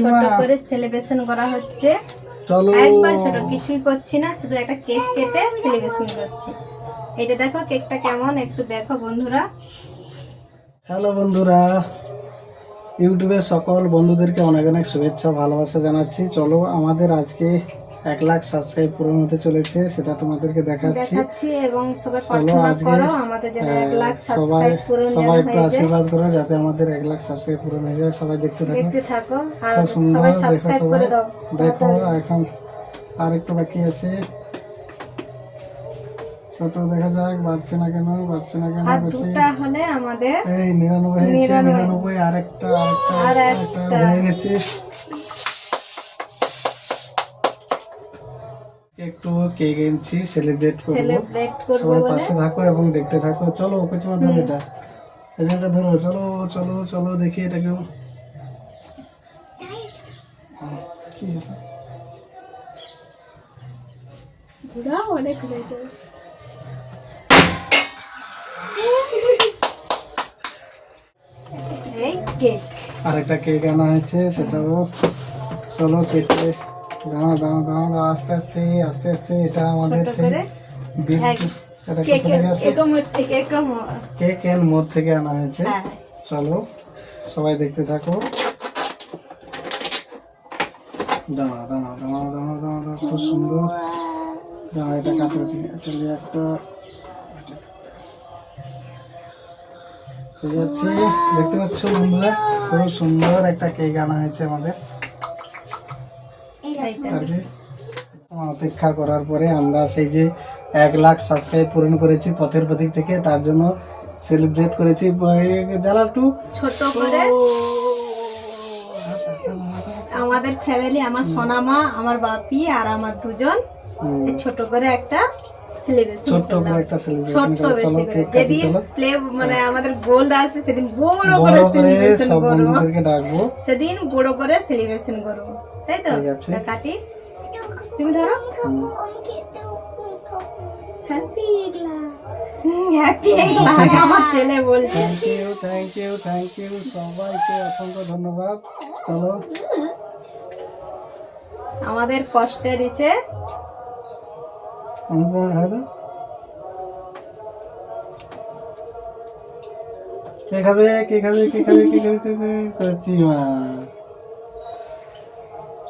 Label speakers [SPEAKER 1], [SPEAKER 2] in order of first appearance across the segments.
[SPEAKER 1] ছোট করে সেলিব্রেশন করা হচ্ছে।
[SPEAKER 2] চলো।
[SPEAKER 1] একবার ছোট কিছুই করছি না শুধু একটা কেক কেটে সেলিব্রেশন করছি। এটা দেখো কেকটা কেমন একটু দেখো বন্ধুরা।
[SPEAKER 2] হ্যালো বন্ধুরা। ইউটিউবের সকল বন্ধুদেরকে অনেক অনেক শুভেচ্ছা ভালোবাসা জানাচ্ছি। চলো আমাদের আজকে এক লাখ সাবস্ক্রাইব পূরণ হতে চলেছে সেটা তোমাদেরকে দেখাচ্ছি।
[SPEAKER 1] দেখাচ্ছি এবং সবাই প্রার্থনা করো আমাদের যেন এক লাখ
[SPEAKER 2] সবাই
[SPEAKER 1] সাবস্ক্রাইব পূরণ যেন
[SPEAKER 2] সবাই একটু আশীর্বাদ করো যাতে আমাদের এক লাখ সাবস্ক্রাইব পূরণ হয়ে যায় সবাই দেখতে থাকো।
[SPEAKER 1] দেখতে থাকো আর সবাই
[SPEAKER 2] দেখো
[SPEAKER 1] সাবস্ক্রাইব
[SPEAKER 2] সবাই।
[SPEAKER 1] করে দাও
[SPEAKER 2] দেখো এখন আর একটু বাকি আছে। কত দেখা যাক বাড়ছে না কেন বাড়ছে না কেন
[SPEAKER 1] দুটা হলে আমাদের
[SPEAKER 2] এই নিরানব্বই হয়েছে
[SPEAKER 1] নিরানব্বই।
[SPEAKER 2] নিরানব্বই আরেকটা আরেকটা
[SPEAKER 1] আর একটা।
[SPEAKER 2] হয়ে গেছে। একটু কেক এনেছি সেলিব্রেট করব। সবাই পাশে থাকো এবং দেখতে থাকো। চলো কিছু ধরো এটা। এটা ধরো চলো চলো চলো দেখি এটা কেউ
[SPEAKER 1] অনেক কেক।
[SPEAKER 2] আরেকটা কেক আনা হয়েছে সেটাও। চলো কেটে দাঁড়া দাঁড়া দাঁড়া আস্তে আস্তে আস্তে আস্তে এটা আমাদের সেই এটা
[SPEAKER 1] কেক
[SPEAKER 2] থেকে
[SPEAKER 1] থেকে
[SPEAKER 2] এন্ড মোড়। থেকে আনা হয়েছে?
[SPEAKER 1] হ্যাঁ।
[SPEAKER 2] চলো সবাই দেখতে থাকো। দাঁড়া দাঁড়া দাঁড়া দাঁড়া দাঁড়া দাঁড়া, খুব সুন্দর। দাঁড়া এটা কাটো এটা একটা ঠিক আছে দেখতে পাচ্ছ বন্ধুরা খুব সুন্দর একটা কেক আনা হয়েছে আমাদের। অপেক্ষা করার পরে আমরা সেই যে এক লাখ সাবস্ক্রাইব পূরণ করেছি পথের প্রতীক থেকে তার জন্য সেলিব্রেট করেছি জ্বালা একটু
[SPEAKER 1] ছোট করে। আমাদের ফ্যামিলি আমার সোনামা আমার বাপি আর আমার দুজন ছোট করে একটা
[SPEAKER 2] ছোট্ট করে একটা সেলিব্রেশন
[SPEAKER 1] প্লে মানে আমাদের গোল্ড আসবে সেদিন বড় করে সেলিব্রেশন করব। সেদিন বড় করে সেলিব্রেশন করব। তাই তো? কাটি। তুমি ধরো। হ্যাপি হ্যাপি আমার ছেলে বলছে।
[SPEAKER 2] Thank you thank you thank you সবাইকে অসংখ্য ধন্যবাদ। চলো।
[SPEAKER 1] আমাদের কষ্টের ইসে
[SPEAKER 2] অনুপ্রেরণা হয় কে খাবে কে খাবে কে খাবে কে খাবে কে খাবে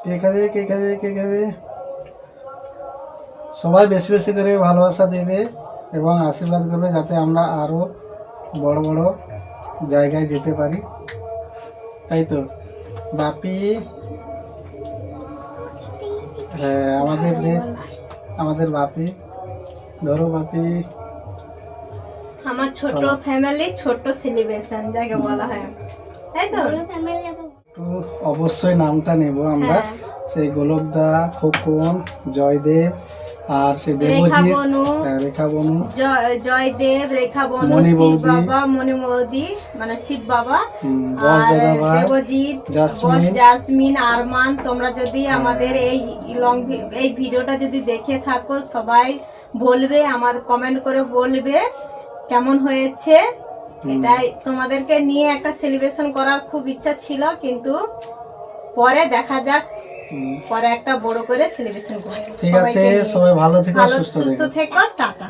[SPEAKER 2] কে কে কে সবাই বেশি বেশি করে ভালোবাসা দেবে এবং আশীর্বাদ করবে যাতে আমরা আরও বড় বড় জায়গায় যেতে পারি। তাই তো? বাপি? হ্যাঁ আমাদের যে আমাদের বাপি। ধরো বাপি।
[SPEAKER 1] আমার ছোট ফ্যামিলি ছোট সেলিব্রেশন যাকে বলা হয়। তাই তো?
[SPEAKER 2] অবশ্যই নামটা নেব আমরা
[SPEAKER 1] হ্যাঁ।
[SPEAKER 2] সেই গোলকদা খোকন জয়দেব আর সেই
[SPEAKER 1] রেখা
[SPEAKER 2] দেবজিৎ
[SPEAKER 1] বনু।
[SPEAKER 2] হ্যাঁ, রেখা বনু
[SPEAKER 1] জয়- জয়দেব রেখা বনু শিব বাবা মণি বৌদি মানে শিব বাবা আর দেবজিৎ।
[SPEAKER 2] জাসমিন
[SPEAKER 1] আরমান তোমরা যদি আমাদের এই লং এই ভিডিওটা যদি দেখে থাকো সবাই বলবে আমার কমেন্ট করে বলবে কেমন হয়েছে এটাই তোমাদেরকে নিয়ে একটা সেলিব্রেশন করার খুব ইচ্ছা ছিল কিন্তু পরে দেখা যাক পরে একটা বড় করে সেলিব্রেশন করব।
[SPEAKER 2] ঠিক আছে সবাই ভালো থেকো। সুস্থ
[SPEAKER 1] থেকো টাটা।